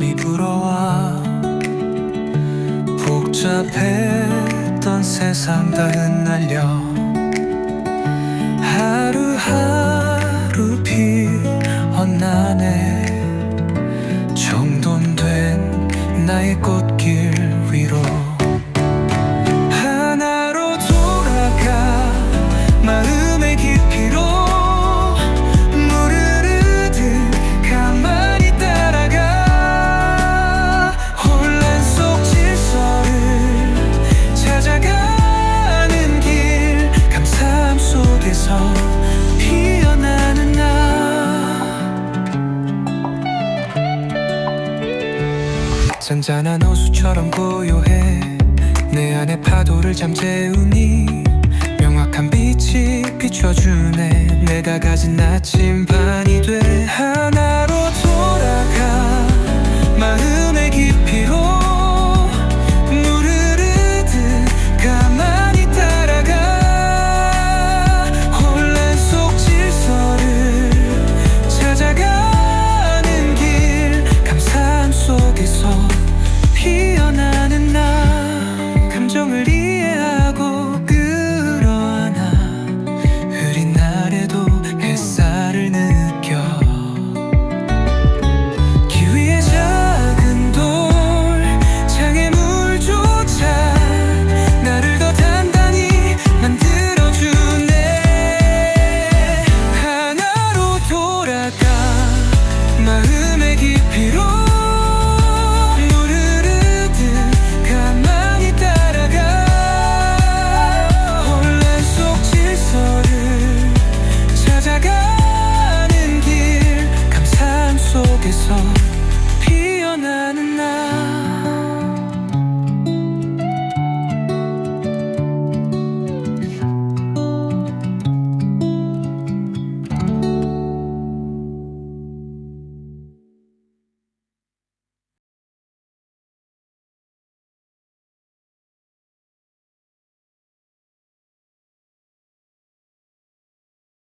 마음이 불어와 복잡했던 세상 다 흩날려 하루하루 피어나네 정돈된 나의 꽃 잔잔한 호수처럼 고요해. 내 안에 파도를 잠재우니 명확한 빛이 비춰주네. 내가 가진 아침반이 돼. 하나로 my soul